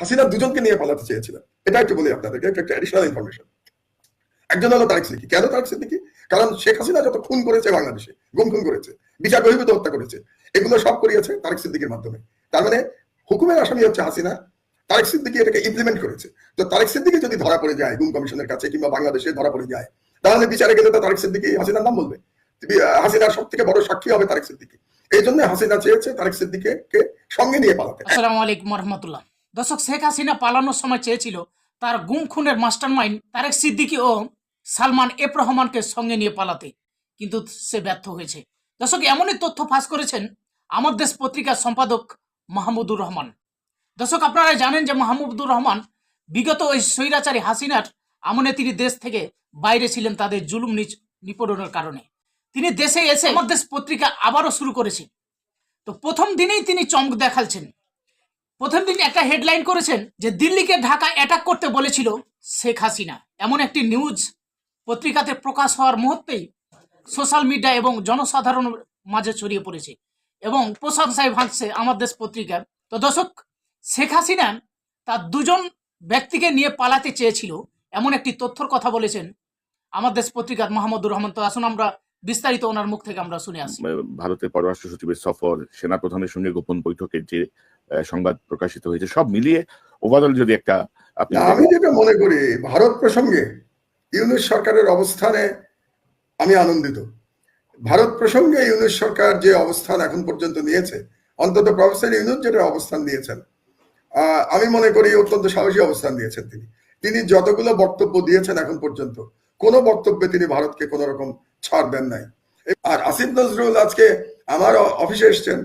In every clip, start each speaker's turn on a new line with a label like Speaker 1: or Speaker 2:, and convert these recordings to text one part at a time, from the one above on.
Speaker 1: হাসিনা দুজনকে নিয়ে পালাতে চেয়েছিলেন। এটা একটু বলি আপনাদেরকে একটা অ্যাডিশনাল ইনফরমেশন একজন হলো তারেক সিদ্দিকি। কেন তারেক সিদ্দিকি? কারণ শেখ হাসিনা যত খুন করেছে বাংলাদেশে, গুম খুন করেছে, বিচার বহির্ভূত হত্যা করেছে, এগুলো সব করিয়েছে তারেক সিদ্দিকির মাধ্যমে। তার মানে হুকুমের আসামি হচ্ছে হাসিনা। তারেক সিদ্দিকি এটাকে ইমপ্লিমেন্ট করেছে। তো তারেক সিদ্দিকি যদি ধরা পড়ে যায়, গুম কমিশনের কাছে কিংবা বাংলাদেশে ধরা পড়ে যায়, তাহলে বিচারে গেলে তো তারেক সিদ্দিকি হাসিনার নাম বলবে। হাসিনার সব থেকে বড় সাক্ষী হবে তারেক সিদ্দিকি। এই জন্য হাসিনা চেয়েছে তারেক সিদ্দিকে সঙ্গে নিয়ে পালাতে।
Speaker 2: আসসালামু আলাইকুম রহমতুল্লাহ। দর্শক শেখ হাসিনা পালানোর সময় চেয়েছিল তার গুম খুনের মাস্টার মাইন্ড তারেক সিদ্দিকী ও সালমান এফ রহমানকে সঙ্গে নিয়ে পালাতে, কিন্তু সে ব্যর্থ হয়েছে। দর্শক, এমনই তথ্য ফাঁস করেছেন আমার দেশ পত্রিকার সম্পাদক মাহমুদুর রহমান। দর্শক আপনারা জানেন যে মাহমুদুর রহমান বিগত ওই স্বৈরাচারী হাসিনার আমনে তিনি দেশ থেকে বাইরে ছিলেন তাদের জুলুম নিচ নিপীড়নের কারণে। তিনি দেশে এসে আমার দেশ পত্রিকা আবারও শুরু করেছেন। তো প্রথম দিনেই তিনি চমক দেখালছেন প্রথম দিন একটা হেডলাইন করেছেন যে দিল্লিকে ঢাকা অ্যাটাক করতে বলেছিল শেখ হাসিনা। এমন একটি নিউজ পত্রিকাতে প্রকাশ হওয়ার মুহূর্তেই সোশ্যাল মিডিয়া এবং জনসাধারণের মাঝে ছড়িয়ে পড়েছে। এবং প্রশংসায় ভাঙছে আমার দেশ পত্রিকা। তো দর্শক, শেখ হাসিনা তার দুজন ব্যক্তিকে নিয়ে পালাতে চেয়েছিল। এমন একটি তথ্যর কথা বলেছেন আমার দেশ পত্রিকার মাহমুদুর রহমান। তো আসুন আমরা বিস্তারিত ওনার মুখ থেকে আমরা শুনে আসি।
Speaker 3: ভারতের পররাষ্ট্র সচিবের সফর সেনা প্রধানের সঙ্গে গোপন বৈঠকের যে সংবাদ প্রকাশিত হয়েছে সব মিলিয়ে ওভারঅল যদি একটা
Speaker 1: আমি যেটা মনে করি ভারত প্রসঙ্গে ইউনুস সরকারের অবস্থানে আমি আনন্দিত। ভারত প্রসঙ্গে ইউনুস সরকার যে অবস্থান এখন পর্যন্ত নিয়েছে অন্তত প্রফেসর ইউনুস যেটা অবস্থান দিয়েছেন আহ, আমি মনে করি অত্যন্ত সাহসী অবস্থান দিয়েছেন তিনি। তিনি যতগুলো বক্তব্য দিয়েছেন এখন পর্যন্ত কোনো বক্তব্যে তিনি ভারতকে কোনো রকম ছাড় দেন নাই। আর আসিফ নজরুল আজকে আমার অফিসে এসছেন,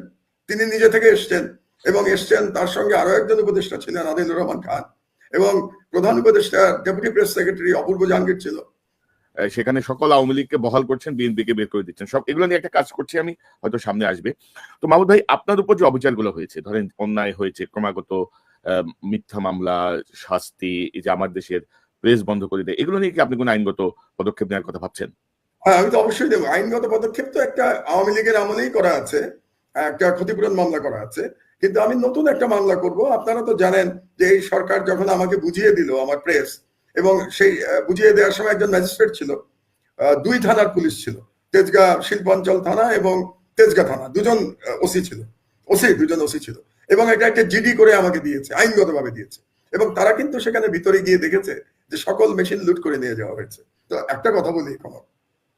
Speaker 1: তিনি নিজে থেকে এসছেন এবং এসছেন তার সঙ্গে আরও একজন উপদেষ্টা ছিলেন আদিলুর রহমান খান। এবং প্রধান উপদেষ্টা, deputy press secretary Apurba Jahangir ছিল।
Speaker 3: সেখানে সকল আওয়ামী লীগকে বহাল করছেন বিএনপি কে বের করে দিচ্ছেন। সব এগুলো নিয়ে একটা কাজ করছি আমি, হয়তো সামনে আসবে। তো মাহমুদ ভাই, আপনার উপর যে অবিচারগুলো হয়েছে, ধরেন অন্যায় হয়েছে, ক্রমাগত মিথ্যা মামলা, শাস্তি, এই যে আমার দেশের প্রেস বন্ধ করে দেয়, এগুলো নিয়ে কি আপনি কোনো আইনগত পদক্ষেপ নেওয়ার কথা ভাবছেন?
Speaker 1: হ্যাঁ আমি তো অবশ্যই দেবো। আইনগত পদক্ষেপ তো একটা আওয়ামী লীগের আমলেই করা আছে, একটা ক্ষতিপূরণ মামলা করা আছে। কিন্তু আমি নতুন একটা মামলা করব। আপনারা তো জানেন যে এই সরকার যখন আমাকে বুঝিয়ে দিল আমার প্রেস, এবং সেই বুঝিয়ে দেওয়ার সময় একজন ম্যাজিস্ট্রেট ছিল দুই থানার পুলিশ ছিল, তেজগাঁ শিল্পাঞ্চল থানা এবং তেজগাঁ থানা, দুজন ওসি ছিল। ওসি, দুজন ওসি ছিল। এবং এটা একটা জিডি করে আমাকে দিয়েছে, আইনগতভাবে দিয়েছে। এবং তারা কিন্তু সেখানে ভিতরে গিয়ে দেখেছে যে সকল মেশিন লুট করে নিয়ে যাওয়া হয়েছে। তো একটা কথা বলি ক্ষমা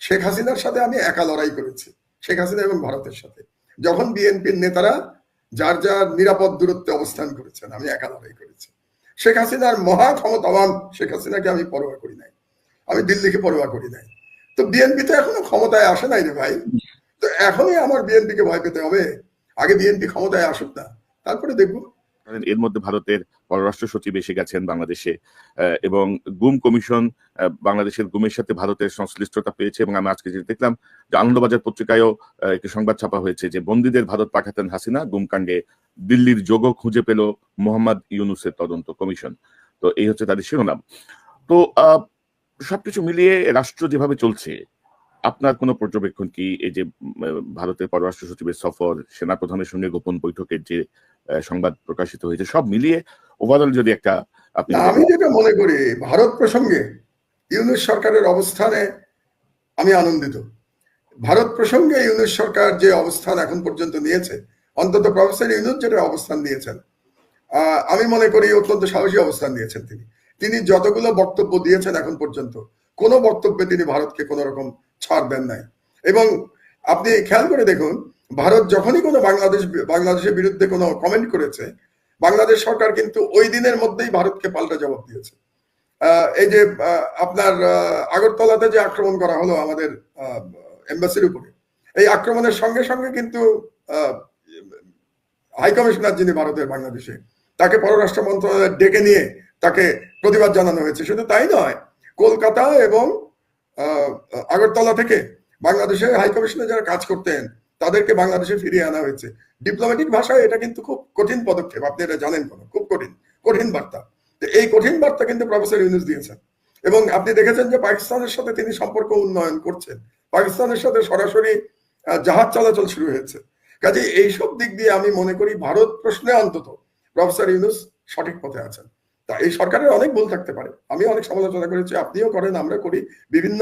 Speaker 1: শেখ হাসিনার সাথে আমি একা লড়াই করেছি। শেখ হাসিনা এবং ভারতের সাথে। যখন বিএনপির নেতারা যার যার নিরাপদ দূরত্বে অবস্থান করেছেন, আমি একা লড়াই করেছি। শেখ হাসিনার মহা ক্ষমতাবান শেখ হাসিনাকে আমি পরোয়া করি নাই। আমি দিল্লিকে পরোয়া করি নাই। তো বিএনপি তো এখনও ক্ষমতায় আসে নাই রে ভাই। তো এখনই আমার বিএনপিকে ভয় পেতে হবে। আগে বিএনপি ক্ষমতায় আসুক না। তারপরে দেখব
Speaker 3: ধরেন এর মধ্যে ভারতের পররাষ্ট্র সচিব এসে গেছেন বাংলাদেশে এবং গুম কমিশন বাংলাদেশের গুমের সাথে ভারতের সংশ্লিষ্টতা পেয়েছে এবং আমি আজকে যেটা দেখলাম যে আনন্দবাজার পত্রিকায়ও একটি সংবাদ ছাপা হয়েছে যে বন্দীদের ভারত পাঠাতেন হাসিনা, গুমকাণ্ডে দিল্লির যোগও খুঁজে পেল মোহাম্মদ ইউনুসের তদন্ত কমিশন। তো এই হচ্ছে তাদের শিরোনাম। তো সবকিছু মিলিয়ে রাষ্ট্র যেভাবে চলছে, আপনার কোনো পর্যবেক্ষণ কি? এই যে ভারতের পররাষ্ট্র সচিবের সফর সেনা প্রধানের সঙ্গে গোপন বৈঠকের যে সংবাদ প্রকাশিত হয়েছে। সব মিলিয়ে ওভারঅল যদি একটা
Speaker 1: আমি যেটা মনে করি, ভারত প্রসঙ্গে ইউনুস সরকারের অবস্থানে আমি আনন্দিত। ভারত প্রসঙ্গে ইউনুস সরকার যে অবস্থান এখন পর্যন্ত নিয়েছে, অন্তত প্রফেসর ইউনুস যেটা অবস্থান নিয়েছেন আমি মনে করি অত্যন্ত সাহসী অবস্থান নিয়েছেন তিনি। তিনি যতগুলো বক্তব্য দিয়েছেন এখন পর্যন্ত, কোনো বক্তব্যে তিনি ভারতকে কোনো রকম ছাড় দেন নাই। এবং আপনি খেয়াল করে দেখুন ভারত যখনই কোনো বাংলাদেশ, বাংলাদেশের বিরুদ্ধে কোনো কমেন্ট করেছে, বাংলাদেশ সরকার কিন্তু ওই দিনের মধ্যেই ভারতকে পাল্টা জবাব দিয়েছে। এই যে আপনার আগরতলাতে যে আক্রমণ করা হলো আমাদের এম্বাসির উপরে, এই আক্রমণের সঙ্গে সঙ্গে কিন্তু হাই কমিশনার যিনি ভারতের বাংলাদেশে, তাকে পররাষ্ট্র মন্ত্রণালয়ে ডেকে নিয়ে তাকে প্রতিবাদ জানানো হয়েছে। শুধু তাই নয়, কলকাতা এবং আগরতলা থেকে বাংলাদেশের হাই কমিশনে যারা কাজ করতেন তাদেরকে বাংলাদেশে ফিরিয়ে আনা হয়েছে। ডিপ্লোম্যাটিক ভাষায় এটা কিন্তু খুব কঠিন পদক্ষেপ, আপনি এটা জানেন কোনো, খুব কঠিন কঠিন বার্তা। এই কঠিন বার্তা কিন্তু প্রফেসর ইউনুস দিয়েছেন। এবং আপনি দেখেছেন যে পাকিস্তানের সাথে তিনি সম্পর্ক উন্নয়ন করছেন। পাকিস্তানের সাথে সরাসরি জাহাজ চলাচল শুরু হয়েছে। কাজে এইসব দিক দিয়ে আমি মনে করি ভারত প্রশ্নে অন্তত প্রফেসর ইউনুস সঠিক পথে আছেন। তা এই সরকারের অনেক ভুল থাকতে পারে। আমি অনেক সমালোচনা করেছি, আপনিও করেন, আমরা করি। বিভিন্ন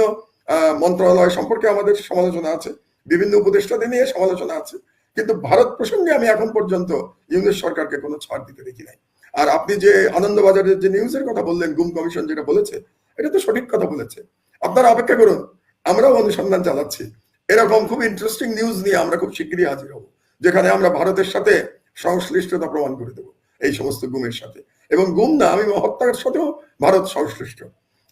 Speaker 1: মন্ত্রণালয় সম্পর্কে আমাদের সমালোচনা আছে। বিভিন্ন উপদেষ্টাদের নিয়ে সমালোচনা আছে, কিন্তু ভারত প্রসঙ্গে আমি এখন পর্যন্ত ইউনিট সরকারকে কোনো ছাড় দিতে দেখি নাই। আর আপনি যে আনন্দবাজারের যে নিউজের কথা বললেন, গুম কমিশন যেটা বলেছে, এটা তো সঠিক কথা বলেছে। আপনারা অপেক্ষা করুন, আমরাও অনুসন্ধান চালাচ্ছি। এরকম খুব ইন্টারেস্টিং নিউজ নিয়ে আমরা খুব শীঘ্রই হাজির হব, যেখানে আমরা ভারতের সাথে সংশ্লিষ্টতা প্রমাণ করে দেবো এই সমস্ত গুমের সাথে। এবং গুম না, আমি হত্যার সাথেও ভারত সংশ্লিষ্ট।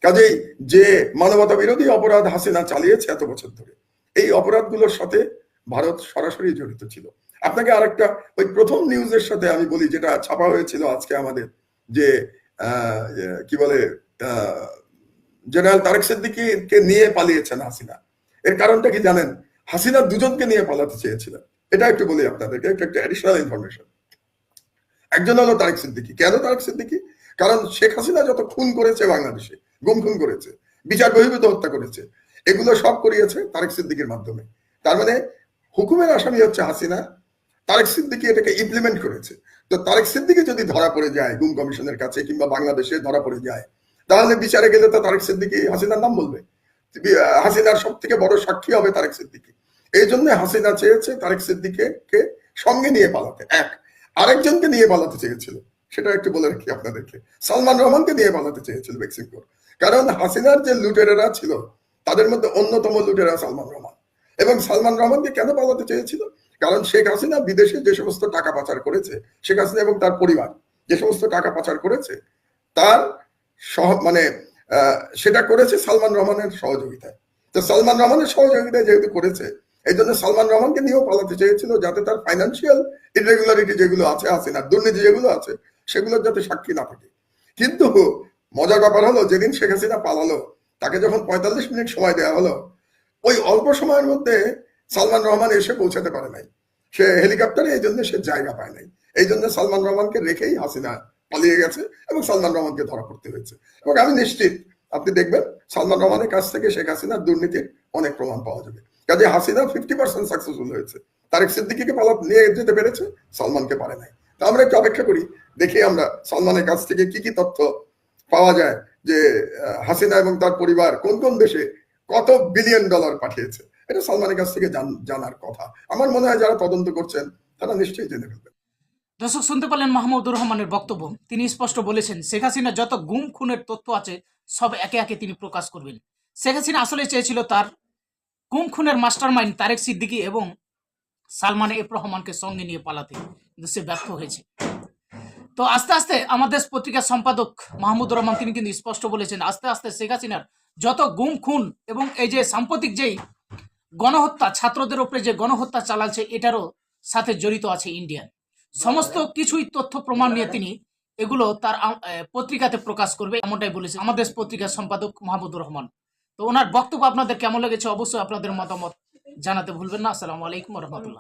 Speaker 1: কাজেই যে মানবতা বিরোধী অপরাধ হাসিনা চালিয়েছে এত বছর ধরে এই অপরাধগুলোর সাথে ভারত সরাসরি জড়িত ছিল। আপনাকে আরেকটা, ওই প্রথম নিউজের সাথে আমি বলি, যেটা ছাপা হয়েছিল আজকে আমাদের, যে কি বলে জেনারেল তারেক নিয়ে পালিয়েছেন হাসিনা। এর কারণটা কি জানেন? হাসিনা দুজনকে নিয়ে পালাতে চেয়েছিলেন। এটা একটু বলি আপনাদেরকে একটা একটা অ্যাডিশনাল ইনফরমেশন একজন হলো তারেক সিদ্দিকী। কেন তারেক সিদ্দিকী? কারণ শেখ হাসিনা যত খুন করেছে বাংলাদেশে, গুম খুন করেছে, বিচার বহির্ভূত হত্যা করেছে এগুলো সব করিয়েছে তারেক সিদ্দিকীর মাধ্যমে। তার মানে হুকুমের আসামি হচ্ছে হাসিনা। তারেক সিদ্দিকী এটাকে ইমপ্লিমেন্ট করেছে। তো তারেক সিদ্দিকী যদি ধরা পড়ে যায় গুম কমিশনের কাছে কিংবা বাংলাদেশে ধরা পড়ে যায়, তাহলে বিচারে গেলে তো তারেক সিদ্দিকী হাসিনার নাম বলবে। হাসিনার সব থেকে বড় সাক্ষী হবে তারেক সিদ্দিকী। এই জন্য হাসিনা চেয়েছে তারেক সিদ্দিকে কে সঙ্গে নিয়ে পালাতে। এক, আরেকজনকে নিয়ে পালাতে চেয়েছিল। সেটা একটু বলে রাখি আপনাদেরকে। সালমান রহমানকে নিয়ে পালাতে চেয়েছিল মেক্সিকোর কারণ হাসিনার যে লুটেরেরা ছিল তাদের মধ্যে অন্যতম লুটেরা সালমান রহমান। এবং সালমান রহমানকে কেন পালাতে চেয়েছিল? কারণ শেখ হাসিনা বিদেশে যে সমস্ত টাকা পাচার করেছে, শেখ হাসিনা এবং তার পরিবার যে সমস্ত টাকা পাচার করেছে, তার সহ মানে সেটা করেছে সালমান রহমানের সহযোগিতায়। তো সালমান রহমানের সহযোগিতায় যেহেতু করেছে, এই জন্য সালমান রহমানকে নিয়েও পালাতে চেয়েছিল যাতে তার ফাইন্যান্সিয়াল ইরেগুলারিটি যেগুলো আছে হাসিনা দুর্নীতি যেগুলো আছে, সেগুলোর যাতে সাক্ষী না থাকে। কিন্তু মজার ব্যাপার হলো, যেদিন শেখ হাসিনা পালালো তাকে যখন পঁয়তাল্লিশ মিনিট সময় দেওয়া হলো, ওই অল্প সময়ের মধ্যে সালমান রহমান এসে পৌঁছাতে পারে নাই। সে হেলিকপ্টারে এই জন্য সে জায়গা পায় নাই। এই জন্য সালমান রহমানকে রেখেই হাসিনা পালিয়ে গেছে এবং সালমান রহমানকে ধরা পড়তে হয়েছে। এবং আমি নিশ্চিত, আপনি দেখবেন, সালমান রহমানের কাছ থেকে শেখ হাসিনার দুর্নীতির অনেক প্রমাণ পাওয়া যাবে। কাজে হাসিনা ফিফটি পার্সেন্ট সাকসেসফুল হয়েছে। তারেক সিদ্দিকিকে পালা নিয়ে যেতে পেরেছে, সালমানকে পারে নাই। তা আমরা একটু অপেক্ষা করি, দেখি আমরা সালমানের কাছ থেকে কি কি তথ্য পাওয়া যায়। যে হাসিনা এবং তার পরিবার কোন কোন দেশে কত বিলিয়ন ডলার পাঠিয়েছে, এটা সালমানের কাছ থেকে জানার কথা। আমার মনে হয় যারা তদন্ত করছেন, তারা নিশ্চয়ই জেনে ফেলবেন।
Speaker 2: দর্শক, শুনতে পেলেন মাহমুদুর রহমানের বক্তব্য। তিনি স্পষ্ট বলেছেন, শেখ হাসিনা যত গুম খুনের তথ্য আছে, সব একে একে তিনি প্রকাশ করবেন। শেখ হাসিনা আসলে চেয়েছিল তার গুম খুনের মাস্টারমাইন্ড তারেক সিদ্দিকী এবং সালমান এফ রহমানকে সঙ্গে নিয়ে পালাতে। কিন্তু সে ব্যর্থ হয়েছে। তো আস্তে আস্তে আমাদের পত্রিকার সম্পাদক মাহমুদুর রহমান, তিনি কিন্তু স্পষ্ট বলেছেন, আস্তে আস্তে শেখ হাসিনার যত গুম, খুন এবং এই যে সাম্প্রতিক যেই গণহত্যা, ছাত্রদের উপরে যে গণহত্যা চালাচ্ছে, এটারও সাথে জড়িত আছে ইন্ডিয়ান সমস্ত কিছুই তথ্য প্রমাণ নিয়ে তিনি এগুলো তার পত্রিকাতে প্রকাশ করবে, এমনটাই বলেছে আমাদের পত্রিকার সম্পাদক মাহমুদুর রহমান। তো ওনার বক্তব্য আপনাদের কেমন লেগেছে, অবশ্যই আপনাদের মতামত জানাতে ভুলবেন না। আসসালামু আলাইকুম রহমতুল্লাহ।